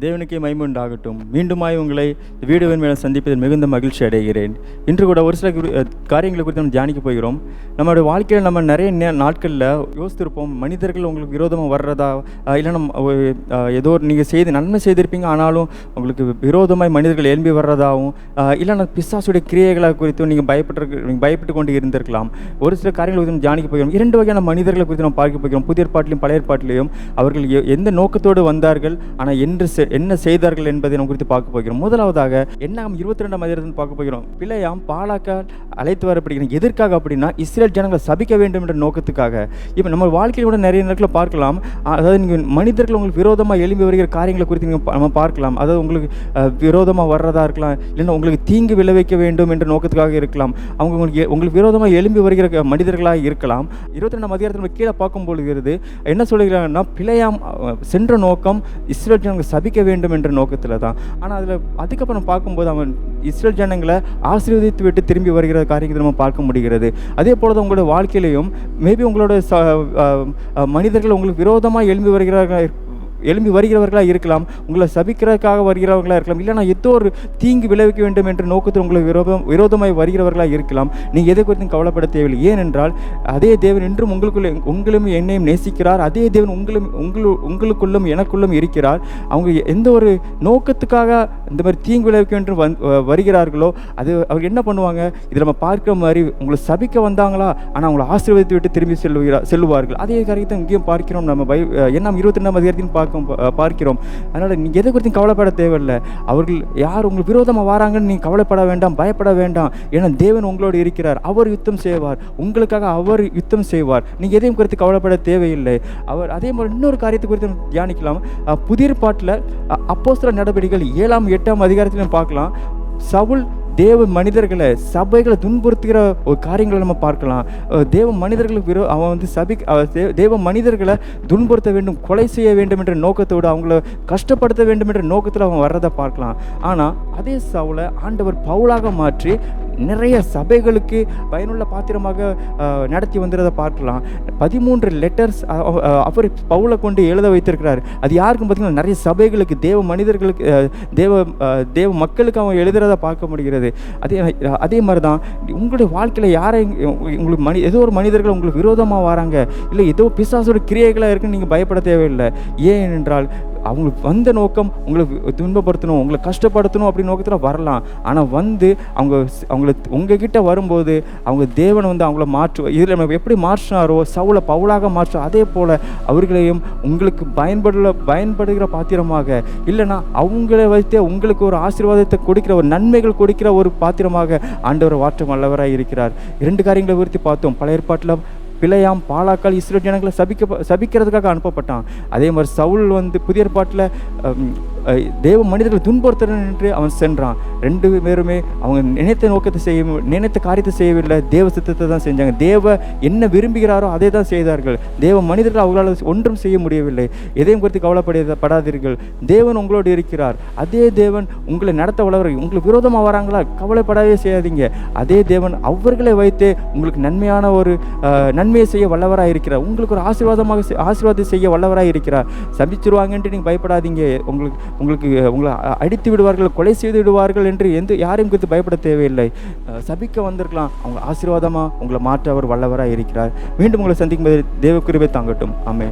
தேவனுக்கே மைமுண்டாகட்டும். மீண்டுமாய் உங்களை வீடுவின் மேலே சந்திப்பதில் மிகுந்த மகிழ்ச்சி அடைகிறேன். இன்று கூட ஒரு சில காரியங்களை குறித்து நம்ம தியானிக்க போகிறோம். நம்மளுடைய வாழ்க்கையில் நம்ம நிறைய நாட்களில் யோசித்திருப்போம் மனிதர்கள் உங்களுக்கு விரோதமாக வர்றதா? இல்லை நம்ம ஒரு, ஏதோ நீங்கள் செய்து நன்மை செய்திருப்பீங்க ஆனாலும் உங்களுக்கு விரோதமாய் மனிதர்கள் எழும்பி வர்றதாகவும் இல்லைன்னா பிசாசுடைய கிரியைகளை குறித்தும் நீங்கள் பயப்பட்டு நீங்கள் பயப்பட்டு கொண்டு இருந்திருக்கலாம். ஒரு சில காரியங்களை குறித்து நம்ம தியானிக்க போகிறோம். இரண்டு வகையான மனிதர்களை குறித்து நம்ம பார்க்க போகிறோம். புதிய பாட்டிலையும் பழைய பாட்டிலையும் அவர்கள் எந்த நோக்கத்தோடு வந்தார்கள் ஆனால் என்று என்ன செய்தார்கள் என்பதை நம்ம குறித்து பார்க்க போகிறோம். முதலாவதாக என்ன இருபத்தி ரெண்டாம் அதிகாரத்தில் பார்க்க போகிறோம். பிள்ளையாம் பாலாக்கால் அழைத்து வரப்படுகிறோம் எதற்காக அப்படின்னா இஸ்ரேல் ஜனங்களை சபிக்க வேண்டும் என்ற நோக்கத்துக்காக. இப்போ நம்ம வாழ்க்கையில் கூட நிறைய நேரத்தில் பார்க்கலாம். அதாவது நீங்கள் மனிதர்கள் உங்களுக்கு விரோதமாக எழும்பி வருகிற காரியங்களை குறித்து நீங்கள் நம்ம பார்க்கலாம். அதாவது உங்களுக்கு விரோதமாக வர்றதா இருக்கலாம். இல்லைன்னா உங்களுக்கு தீங்கு விளைவிக்க வேண்டும் என்ற நோக்கத்துக்காக இருக்கலாம். அவங்க உங்களுக்கு உங்களுக்கு விரோதமாக எழும்பி வருகிற மனிதர்களாக இருக்கலாம். இருபத்தி ரெண்டாம் அதிகாரத்தில் நம்ம கீழே பார்க்கும் பொழுது என்ன சொல்லுகிறாங்கன்னா பிழையாம் சென்ற நோக்கம் இஸ்ரேல் ஜனங்கள் சபிக்க வேண்டும் என்ற நோக்கத்தில் தான் ஆனால் அதில் அதுக்கப்புறம் பார்க்கும்போது அவன் இஸ்ரேல் ஜனங்களை ஆசீர்வதித்து விட்டு திரும்பி வருகிற காரியத்தை நம்ம பார்க்க முடிகிறது. அதே போல தான் உங்களோட வாழ்க்கையிலையும் மேபி உங்களோட ச அஹ், மனிதர்கள் உங்களுக்கு விரோதமாக எழும்பி வருகிறார்கள் எழும்பி வருகிறவர்களாக இருக்கலாம் உங்களை சபிக்கிறதுக்காக வருகிறவர்களாக இருக்கலாம் இல்லைனா ஏதோ ஒரு தீங்கு விளைவிக்க வேண்டும் என்ற நோக்கத்தில் உங்களுக்கு விரோதம் விரோதமாய் வருகிறவர்களாக இருக்கலாம். நீங்கள் எதை குறித்தும் கவலைப்பட தேவையில்லை. ஏனென்றால் அதே தேவன் என்றும் உங்களுக்குள்ளே உங்களும் என்னையும் நேசிக்கிறார். அதே தேவன் உங்களும் உங்களு உங்களுக்குள்ளும் எனக்குள்ளும் இருக்கிறார். அவங்க எந்த ஒரு நோக்கத்துக்காக இந்த மாதிரி தீங்கு விளைவிக்க வேண்டும் வந் வருகிறார்களோ அது அவர் என்ன பண்ணுவாங்க? இதில் நம்ம பார்க்குற மாதிரி உங்களை சபிக்க வந்தாங்களா? ஆனால் அவங்களை ஆசீர்வதித்து விட்டு திரும்பி செல்லுகிறார் செல்லுவார்கள். அதே காரியத்தை இங்கேயும் பார்க்கிறோம் நம்ம பை என்ன இருபத்தி ரெண்டாம் அதிகாரத்தையும் பார்க்கும் பார்க்கிறோம். அதனால் நீங்கள் எதை குறித்தும் கவலைப்பட தேவையில்லை. அவர்கள் யார் உங்களுக்கு விரோதமாக வராங்கன்னு நீங்கள் கவலைப்பட வேண்டாம் பயப்பட வேண்டாம். ஏன்னா தேவன் உங்களோடு இருக்கிறார். அவர் யுத்தம் செய்வார். உங்களுக்காக அவர் யுத்தம் செய்வார். நீங்கள் எதையும் குறித்து கவலைப்பட தேவையில்லை. அவர் அதே மாதிரி இன்னொரு காரியத்தை குறித்து நம்ம தியானிக்கலாம். அஹ் புதிய பாட்டில் அப்போஸ்தல நடவடிக்கைகள் ஏழாம் எட்டாம் அதிகாரத்திலும் பார்க்கலாம். சவுல் தேவ மனிதர்களை சபைகளை துன்புறுத்துகிற ஒரு காரியங்களை நம்ம பார்க்கலாம். தேவ மனிதர்களுக்கு விரோ அவன் வந்து சபி அவ- தேவ மனிதர்களை துன்புறுத்த வேண்டும் கொலை செய்ய வேண்டும் என்ற நோக்கத்தோடு அவங்கள கஷ்டப்படுத்த வேண்டும் என்ற நோக்கத்தில் அவன் வர்றதை பார்க்கலாம். ஆனால் அதே சவுலை ஆண்டவர் பவுலாக மாற்றி நிறைய சபைகளுக்கு பயனுள்ள பாத்திரமாக நடத்தி வந்துறதை பார்க்கலாம். பதிமூன்று லெட்டர்ஸ் அவர் பவுலை கொண்டு எழுத வைத்திருக்கிறார். அது யாருக்கும் பார்த்தீங்கன்னா நிறைய சபைகளுக்கு தேவ மனிதர்களுக்கு தேவ தேவ மக்களுக்கு அவன் எழுதுறதை பார்க்க முடிகிறது. அதே அதே மாதிரி தான் உங்களுடைய வாழ்க்கையில் யாரை உங்களுக்கு மனி ஏதோ ஒரு மனிதர்கள் உங்களுக்கு விரோதமாக வராங்க. இல்லை ஏதோ பிசாசோட கிரியைகளாக இருக்குன்னு நீங்கள் பயப்பட தேவையில்லை. ஏன் என்றால் அவங்களுக்கு வந்த நோக்கம் உங்களை துன்பப்படுத்தணும் உங்களை கஷ்டப்படுத்தணும் அப்படின்னு நோக்கத்தில் வரலாம். ஆனால் வந்து அவங்க அவங்கள உங்ககிட்ட வரும்போது அவங்க தேவன் வந்து அவங்கள மாற்று இதில் நம்ம எப்படி மாற்றினாரோ சவுளை பவுலாக மாற்றும் அதே போல் அவர்களையும் உங்களுக்கு பயன்படுல பயன்படுகிற பாத்திரமாக இல்லைன்னா அவங்கள வைத்தே உங்களுக்கு ஒரு ஆசீர்வாதத்தை கொடுக்கிற ஒரு நன்மைகள் கொடுக்கிற ஒரு பாத்திரமாக ஆண்டவர் வாற்றம் வல்லவராக இருக்கிறார். இரண்டு காரியங்களை உறுத்தி பார்த்தோம். பழைய ஏற்பாட்டில் பிழையாம் பாலாக்கால் இஸ்ரோ ஜனங்களை சபிக்க சபிக்கிறதுக்காக அனுப்பப்பட்டான். அதே மாதிரி சவுல் வந்து புதிய பாட்டில் தேவ மனிதர்களை துன்புறுத்துறன் என்று அவன் சென்றான். ரெண்டு பேருமே அவங்க நினைத்த நோக்கத்தை செய்ய நினைத்த காரியத்தை செய்யவில்லை. தேவ சித்தத்தை தான் செஞ்சாங்க. தேவ என்ன விரும்புகிறாரோ அதை தான் செய்தார்கள். தேவ மனிதர்கள் அவங்களால் ஒன்றும் செய்ய முடியவில்லை. எதையும் குறித்து கவலைப்பட படாதீர்கள். தேவன் உங்களோடு இருக்கிறார். அதே தேவன் உங்களை நடத்த வளர உங்களுக்கு விரோதமாக வராங்களா? கவலைப்படவே செய்யாதீங்க. அதே தேவன் அவர்களை வைத்தே உங்களுக்கு நன்மையான ஒரு நன்மையை செய்ய வல்லவராக இருக்கிறார். உங்களுக்கு ஒரு ஆசீர்வாதமாக செய்- ஆசீர்வாதம் செய்ய வல்லவராக இருக்கிறார். சபிச்சிருவாங்கன்ட்டு நீங்கள் பயப்படாதீங்க. உங்களுக்கு உங்களுக்கு உங்களை அடித்து விடுவார்கள் கொலை செய்து விடுவார்கள் என்று எந்த யாரையும் குறித்து பயப்பட தேவையில்லை. சபிக்க வந்திருக்கலாம். அவங்க ஆசீர்வாதமாக உங்களை மாற்ற அவர் வல்லவராக இருக்கிறார். மீண்டும் உங்களை சந்திக்கும் போது தாங்கட்டும். ஆமே